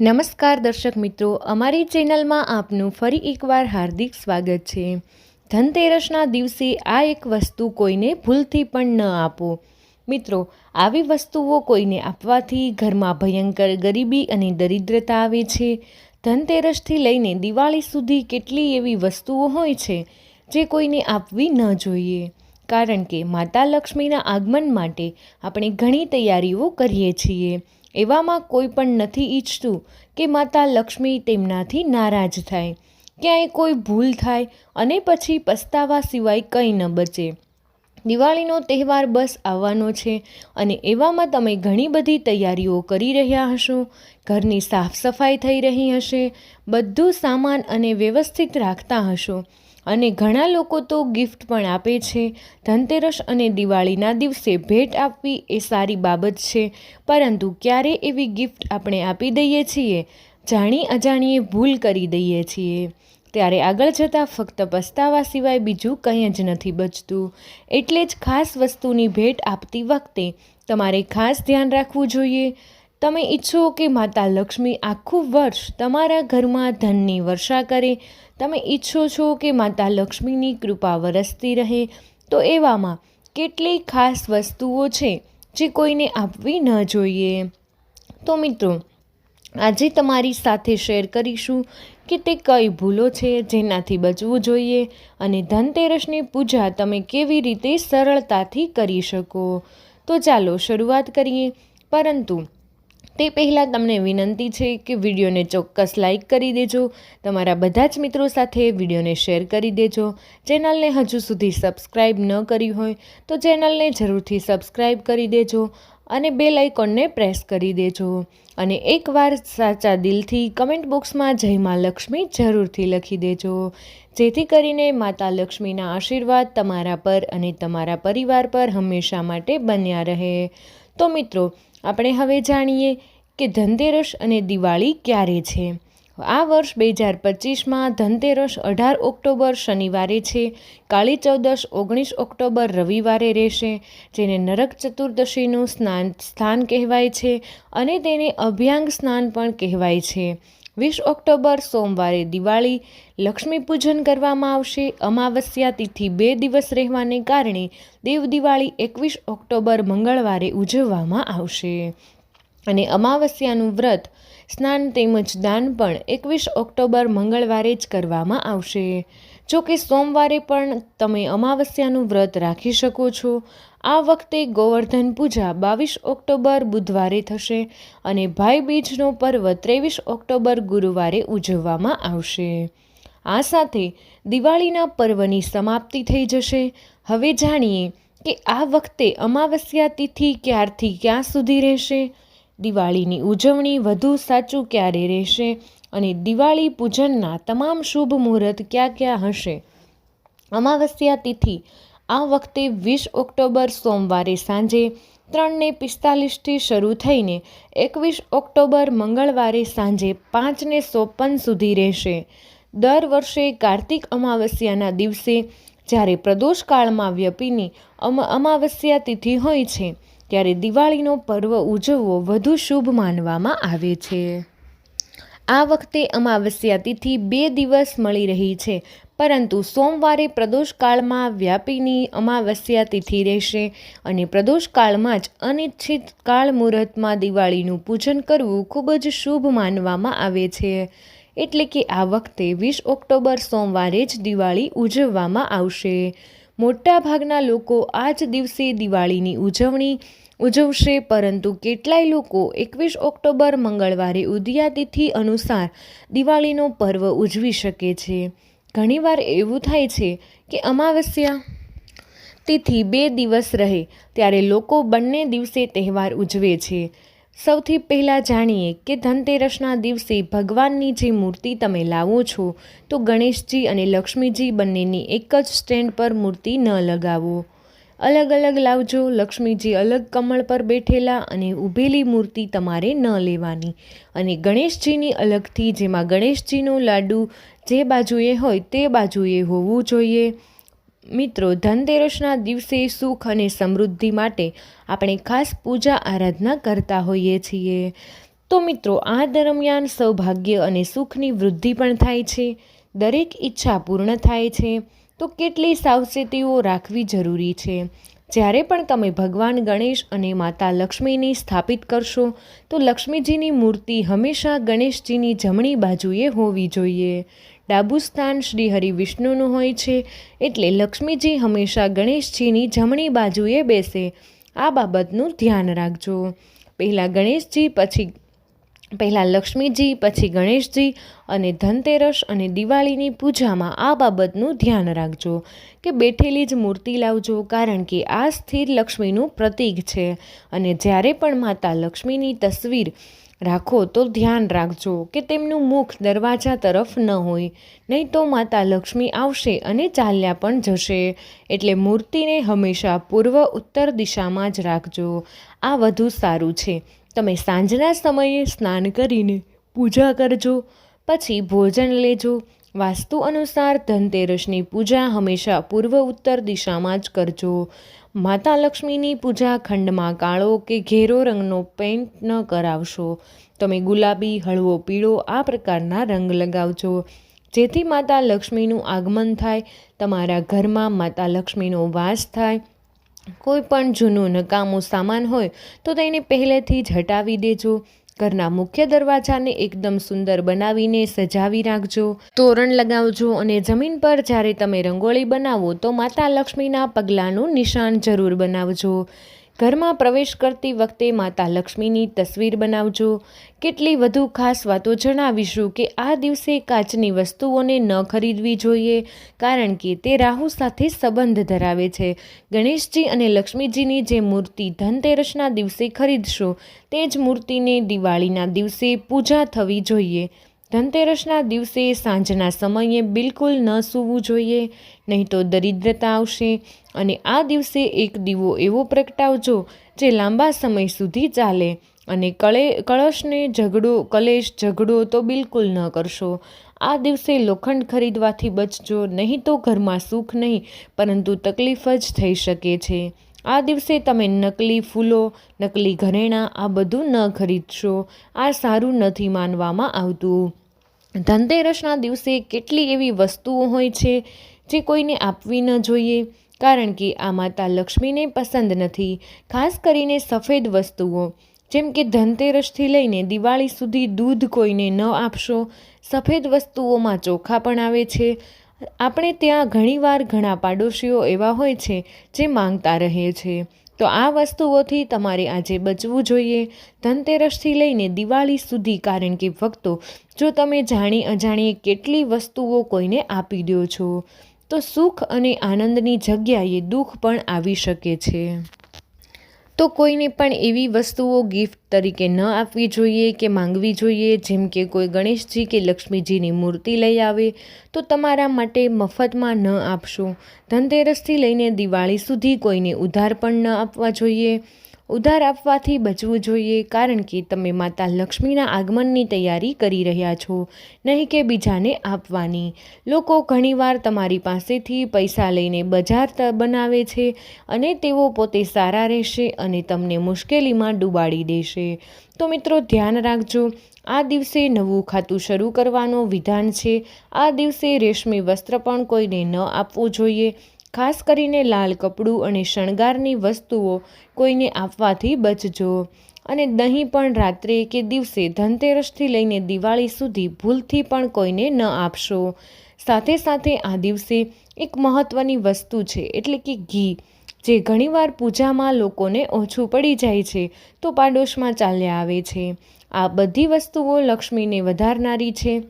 નમસ્કાર દર્શક મિત્રો, અમારી ચેનલમાં આપનું ફરી એકવાર હાર્દિક સ્વાગત છે. ધનતેરસના દિવસે આ એક વસ્તુ કોઈને ભૂલથી પણ ન આપો. મિત્રો, આવી વસ્તુઓ કોઈને આપવાથી ઘરમાં ભયંકર ગરીબી અને દરિદ્રતા આવે છે. ધનતેરસથી લઈને દિવાળી સુધી કેટલી એવી વસ્તુઓ હોય છે જે કોઈને આપવી ન જોઈએ. કારણ કે માતા લક્ષ્મીના આગમન માટે આપણે ઘણી તૈયારીઓ કરીએ છીએ. એવામાં કોઈ પણ નથી ઈચ્છતું કે માતા લક્ષ્મી તેમનાથી નારાજ થાય. ક્યાંય કોઈ ભૂલ થાય અને પછી પસ્તાવા સિવાય કંઈ ન બચે. દિવાળીનો તહેવાર બસ આવવાનો છે અને એવામાં તમે ઘણી બધી તૈયારીઓ કરી રહ્યા હશો, ઘરની સાફ સફાઈ થઈ રહી હશે, બધું સામાન અને વ્યવસ્થિત રાખતા હશો. અને ઘણા લોકો તો ગિફ્ટ પણ આપે છે. ધનતેરસ અને દિવાળીના દિવસે ભેટ આપવી એ સારી બાબત છે, પરંતુ ક્યારે એવી ગિફ્ટ આપણે આપી દઈએ છીએ? જાણી અજાણીએ ભૂલ કરી દઈએ છીએ. ત્યારે આગળ જતાં ફક્ત પસ્તાવા સિવાય બીજું કંઈ જ નથી બચતું. એટલે જ ખાસ વસ્તુની ભેટ આપતી વખતે તમારે ખાસ ધ્યાન રાખવું જોઈએ. તમે ઈચ્છો કે માતા લક્ષ્મી આખું વર્ષ તમારા ઘરમાં ધનની વર્ષા કરે તમે ઈચ્છો છો કે માતા લક્ષ્મીની કૃપા વરસતી રહે, તો એવામાં કેટલી ખાસ વસ્તુઓ છે જે કોઈને આપવી ન જોઈએ. તો મિત્રો, આજે તમારી સાથે શેર કરીશું કે તે કઈ ભૂલો છે જેનાથી બચવું જોઈએ અને ધનતેરસની પૂજા તમે કેવી રીતે સરળતાથી કરી શકો. તો ચાલો શરૂઆત કરીએ. પરંતુ તે પહેલાં તમને વિનંતી છે કે વિડીયોને ચોક્કસ લાઇક કરી દેજો. તમારા બધા જ મિત્રો સાથે વિડીયોને શેર કરી દેજો. ચેનલને હજુ સુધી સબસ્ક્રાઈબ ન કરી હોય તો ચેનલને જરૂરથી સબસ્ક્રાઈબ કરી દેજો અને બે લાઇકોનને પ્રેસ કરી દેજો. અને એકવાર સાચા દિલથી કમેન્ટ બોક્સમાં જય મા લક્ષ્મી જરૂરથી લખી દેજો. જેથી કરીને માતા લક્ષ્મીના આશીર્વાદ તમારા પર અને તમારા પરિવાર પર હંમેશા માટે બન્યા રહે. તો મિત્રો, આપણે હવે જાણીએ કે ધનતેરસ અને દિવાળી ક્યારે છે? આ વર્ષ બે હજાર પચીસમાં ધનતેરસ અઢાર ઓક્ટોબર શનિવારે છે. કાળી ચૌદશ ઓગણીસ ઓક્ટોબર રવિવારે રહેશે, જેને નરક ચતુર્દશીનું સ્નાન સ્થાન કહેવાય છે અને તેને અભ્યાંગ સ્નાન પણ કહેવાય છે. વીસ ઓક્ટોબર સોમવારે દિવાળી, લક્ષ્મી પૂજન કરવામાં આવશે. અમાવસ્યા તિથિ બે દિવસ રહેવાને કારણે દેવ દિવાળી એકવીસ ઓક્ટોબર મંગળવારે ઉજવવામાં આવશે. અને અમાવસ્યાનું વ્રત, સ્નાન તેમજ દાન પણ એકવીસ ઓક્ટોબર મંગળવારે જ કરવામાં આવશે. જો કે સોમવારે પણ તમે અમાવસ્યાનું વ્રત રાખી શકો છો. આ વખતે ગોવર્ધન પૂજા બાવીસ ઓક્ટોબર બુધવારે થશે અને ભાઈ બીજનો પર્વ ત્રેવીસ ઓક્ટોબર ગુરુવારે ઉજવવામાં આવશે. આ સાથે દિવાળીના પર્વની સમાપ્તિ થઈ જશે. હવે જાણીએ કે આ વખતે અમાવસ્યા તિથિ ક્યારથી ક્યાં સુધી રહેશે? દિવાળીની ઉજવણી વધુ સાચું ક્યારે રહેશે અને દિવાળી પૂજનના તમામ શુભ મુહૂર્ત ક્યાં ક્યાં હશે? અમાવસ્યા તિથિ. આ વખતે વીસ ઓક્ટોબર સોમવારે સાંજે ત્રણને પિસ્તાલીસથી શરૂ થઈને એકવીસ ઓક્ટોબર મંગળવારે સાંજે પાંચને સોપન સુધી રહેશે. દર વર્ષે કાર્તિક અમાવસ્યાના દિવસે જ્યારે પ્રદોષકાળમાં વ્યપીની અમાવસ્યા તિથિ હોય છે ત્યારે દિવાળીનો પર્વ ઉજવવો વધુ શુભ માનવામાં આવે છે. આ વખતે અમાવસ્યા તિથિ બે દિવસ મળી રહી છે, પરંતુ સોમવારે પ્રદોષકાળમાં વ્યાપીની અમાવસ્યા તિથિ રહેશે અને પ્રદોષકાળમાં જ અનિચ્છિત કાળ મુહૂર્તમાં દિવાળીનું પૂજન કરવું ખૂબ જ શુભ માનવામાં આવે છે. એટલે કે આ વખતે વીસ ઓક્ટોબર સોમવારે જ દિવાળી ઉજવવામાં આવશે. મોટાભાગના લોકો આ જ દિવસે દિવાળીની ઉજવણી ઉજવશે, પરંતુ કેટલાય લોકો એકવીસ ઓક્ટોબર મંગળવારે ઉદયાતિથિ અનુસાર દિવાળીનો પર્વ ઉજવી શકે છે. ઘણીવાર એવું થાય છે કે અમાવસ્યા તિથિ બે દિવસ રહે, ત્યારે લોકો બંને દિવસે તહેવાર ઉજવે છે. સૌથી પહેલાં જાણીએ કે ધનતેરસના દિવસે ભગવાનની જે મૂર્તિ તમે લાવો છો, તો ગણેશજી અને લક્ષ્મીજી બંનેની એક જ સ્ટેન્ડ પર મૂર્તિ ન લગાવો. અલગ અલગ લાવજો, લક્ષ્મીજી અલગ કમળ પર બેઠેલા અને ઊભેલી મૂર્તિ તમારે ન લેવાની. અને ગણેશજીની અલગથી જેમાં ગણેશજીનું લાડુ જે બાજુએ હોય તે બાજુએ હોવું જોઈએ. મિત્રો, ધનતેરસના દિવસે સુખ અને સમૃદ્ધિ માટે આપણે ખાસ પૂજા આરાધના કરતા હોઈએ છીએ. તો મિત્રો, આ દરમિયાન સૌભાગ્ય અને સુખની વૃદ્ધિ પણ થાય છે. દરેક ઈચ્છા પૂર્ણ થાય છે. તો કેટલી સાવચેતીઓ રાખવી જરૂરી છે? જ્યારે પણ તમે ભગવાન ગણેશ અને માતા લક્ષ્મીની સ્થાપિત કરશો, તો લક્ષ્મીજીની મૂર્તિ હંમેશા ગણેશજીની જમણી બાજુએ હોવી જોઈએ. ડાબુ સ્થાન શ્રી હરિ વિષ્ણુનું હોય છે, એટલે લક્ષ્મીજી હંમેશા ગણેશજીની જમણી બાજુએ બેસે. આ બાબતનું ધ્યાન રાખજો. પહેલાં ગણેશજી, પછી પહેલાં લક્ષ્મીજી, પછી ગણેશજી અને ધનતેરસ અને દિવાળીની પૂજામાં આ બાબતનું ધ્યાન રાખજો કે બેઠેલી જ મૂર્તિ લાવજો, કારણ કે આ સ્થિર લક્ષ્મીનું પ્રતીક છે. અને જ્યારે પણ માતા લક્ષ્મીની તસવીર રાખો તો ધ્યાન રાખજો કે તેમનું મુખ દરવાજા તરફ ન હોય. નહીં તો માતા લક્ષ્મી આવશે અને ચાલ્યા પણ જશે. એટલે મૂર્તિને હંમેશા પૂર્વ ઉત્તર દિશામાં જ રાખજો. આ વધુ સારું છે. તમે સાંજના સમયે સ્નાન કરીને પૂજા કરજો, પછી ભોજન લેજો. વાસ્તુ અનુસાર ધનતેરસની પૂજા હંમેશા પૂર્વ ઉત્તર દિશામાં જ કરજો. માતા લક્ષ્મીની પૂજા ખંડમાં કાળો કે ઘેરો રંગનો પેન્ટ ન કરાવશો. તમે ગુલાબી, હળવો, પીળો આ પ્રકારના રંગ લગાવજો. જેથી માતા લક્ષ્મીનું આગમન થાય, તમારા ઘરમાં માતા લક્ષ્મીનો વાસ થાય. કોઈ પણ જૂનું નકામું સામાન હોય તો તેને પહેલેથી જ હટાવી દેજો. ઘરના મુખ્ય દરવાજાને એકદમ સુંદર બનાવીને સજાવી રાખજો. તોરણ લગાવજો અને જમીન પર જ્યારે તમે રંગોળી બનાવો તો માતા લક્ષ્મીના પગલાંનું નિશાન જરૂર બનાવજો. ઘરમાં પ્રવેશ કરતી વખતે માતા લક્ષ્મીની તસવીર બનાવજો. કેટલી વધુ ખાસ વાતો જણાવીશું કે આ દિવસે કાચની વસ્તુઓને ન ખરીદવી જોઈએ, કારણ કે તે રાહુ સાથે સંબંધ ધરાવે છે. ગણેશજી અને લક્ષ્મીજીની જે મૂર્તિ ધનતેરસના દિવસે ખરીદશો, તે જ મૂર્તિને દિવાળીના દિવસે પૂજા થવી જોઈએ. ધનતેરસના દિવસે સાંજના સમયે બિલકુલ ન સૂવું જોઈએ, નહીં તો દરિદ્રતા આવશે. અને આ દિવસે એક દીવો એવો પ્રગટાવજો જે લાંબા સમય સુધી ચાલે અને કળે, કળશને ઝઘડો, કલેશ ઝઘડો તો બિલકુલ ન કરશો. આ દિવસે લોખંડ ખરીદવાથી બચજો, નહીં તો ઘરમાં સુખ નહીં, પરંતુ તકલીફ જ થઈ શકે છે. આ દિવસે તમે નકલી ફૂલો, નકલી ઘરેણાં આ બધું ન ખરીદશો. આ સારું નથી માનવામાં આવતું. ધનતેરસના દિવસે કેટલી એવી વસ્તુઓ હોય છે જે કોઈને આપવી ન જોઈએ? કારણ કે આ માતા લક્ષ્મીને પસંદ નથી. ખાસ કરીને સફેદ વસ્તુઓ. જેમ કે ધનતેરસથી લઈને દિવાળી સુધી દૂધ કોઈને ન આપશો, સફેદ વસ્તુઓમાં ચોખા પણ આવે છે. આપણે ત્યાં ઘણીવાર ઘણા પાડોશીઓ એવા હોય છે જે માંગતા રહે છે. તો આ વસ્તુઓથી તમારે આજે બચવું જોઈએ ધનતેરસથી લઈને દિવાળી સુધી, કારણ કે ભક્તો, જો તમે જાણી અજાણીએ કેટલી વસ્તુઓ કોઈને આપી દો છો, તો સુખ અને આનંદની જગ્યાએ દુઃખ પણ આવી શકે છે. તો કોઈને પણ એવી વસ્તુઓ ગિફ્ટ તરીકે ન આપવી જોઈએ કે માંગવી જોઈએ, જેમ કે કોઈ ગણેશજી કે લક્ષ્મીજીની મૂર્તિ લઈ આવે, તો તમારા માટે મફતમાં ન આપશો. ધનતેરસથી લઈને દિવાળી સુધી કોઈને ઉધાર પણ ન આપવા જોઈએ. ઉધાર આપવાથી બચવું જોઈએ, કારણ કે તમે માતા લક્ષ્મીના આગમનની તૈયારી કરી રહ્યા છો, નહીં કે બીજાને આપવાની. લોકો ઘણીવાર તમારી પાસેથી પૈસા લઈને બજાર બનાવે છે અને તેઓ પોતે સારા રહેશે અને તમને મુશ્કેલીમાં ડૂબાડી દેશે. તો મિત્રો, ધ્યાન રાખજો. આ દિવસે નવું ખાતું શરૂ કરવાનો વિધાન છે. આ દિવસે રેશમી વસ્ત્ર પણ કોઈને ન આપવું જોઈએ. ખાસ કરીને લાલ કપડું અને શણગારની વસ્તુઓ કોઈને આપવાથી બચજો. અને દહીં પણ રાત્રે કે દિવસે ધનતેરસથી લઈને દિવાળી સુધી ભૂલથી પણ કોઈને ન આપશો. સાથે સાથે આ દિવસે એક મહત્ત્વની વસ્તુ છે, એટલે કે ઘી, જે ઘણીવાર પૂજામાં લોકોને ઓછું પડી જાય છે, તો પાડોશમાં ચાલ્યા આવે છે. આ બધી વસ્તુઓ લક્ષ્મીને વધારનારી છે.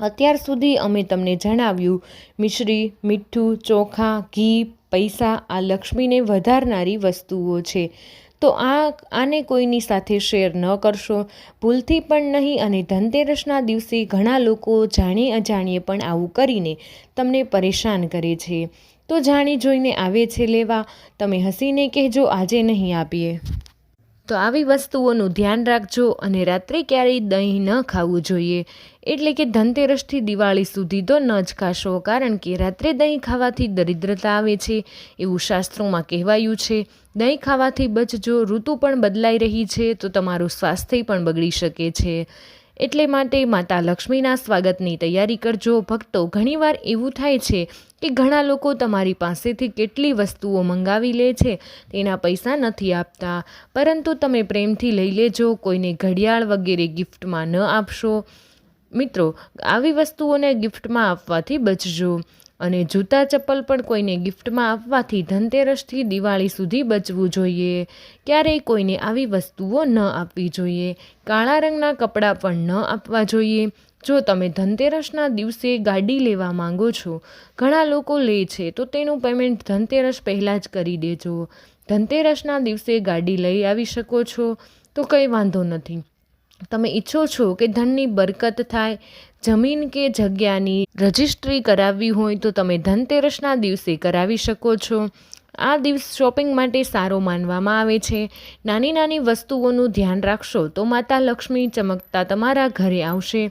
અત્યાર સુધી અમે તમને જણાવ્યું, મિશ્રી, મીઠું, ચોખા, ઘી, પૈસા, આ લક્ષ્મીને વધારનારી વસ્તુઓ છે. તો આ, આને કોઈની સાથે શેર ન કરશો. ભૂલથી પણ નહીં અને ધનતેરસના દિવસે ઘણા લોકો જાણી અજાણીએ પણ આવું કરીને તમને પરેશાન કરે છે. તો જાણી જોઈને આવે છે લેવા. તમે હસીને કહેજો, આજે નહીં આપીએ. તો આવી વસ્તુઓનું ધ્યાન રાખજો અને રાત્રે ક્યારેય દહીં ન ખાવું જોઈએ. એટલે કે ધનતેરસથી દિવાળી સુધી તો ન જ ખાશો, કારણ કે રાત્રે દહીં ખાવાથી દરિદ્રતા આવે છે, એવું શાસ્ત્રોમાં કહેવાયું છે. દહીં ખાવાથી બચજો, ઋતુ પણ બદલાઈ રહી છે, તો તમારું સ્વાસ્થ્ય પણ બગડી શકે છે. એટલે માટે માતા લક્ષ્મીના સ્વાગતની તૈયારી કરજો. ભક્તો ઘણીવાર એવું થાય છે કે ઘણા લોકો તમારી પાસેથી કેટલી વસ્તુઓ મંગાવી લે છે, તેના પૈસા નથી આપતા. પરંતુ તમે પ્રેમથી લઈ લેજો, કોઈને ઘડિયાળ વગેરે ગિફ્ટમાં ન આપશો. મિત્રો, આવી વસ્તુઓને ગિફ્ટમાં આપવાથી બચજો. અને જૂતા ચપ્પલ પણ કોઈને ગિફ્ટમાં આપવાથી ધનતેરસથી દિવાળી સુધી બચવું જોઈએ. ક્યારેય કોઈને આવી વસ્તુઓ ન આપવી જોઈએ. કાળા રંગના કપડાં પણ ન આપવા જોઈએ. જો તમે ધનતેરસના દિવસે ગાડી લેવા માંગો છો, ઘણા લોકો લે છે, તો તેનું પેમેન્ટ ધનતેરસ પહેલાં જ કરી દેજો. ધનતેરસના દિવસે ગાડી લઈ આવી શકો છો, તો કંઈ વાંધો નથી. તમે ઈચ્છો છો કે ધનની બરકત થાય, જમીન કે જગ્યાની રજિસ્ટ્રી કરાવવી હોય, તો તમે ધનતેરસના દિવસે કરાવી શકો છો. આ દિવસ શોપિંગ માટે સારો માનવામાં આવે છે. નાની નાની વસ્તુઓનું ધ્યાન રાખશો, તો માતા લક્ષ્મી ચમકતા તમારા ઘરે આવશે.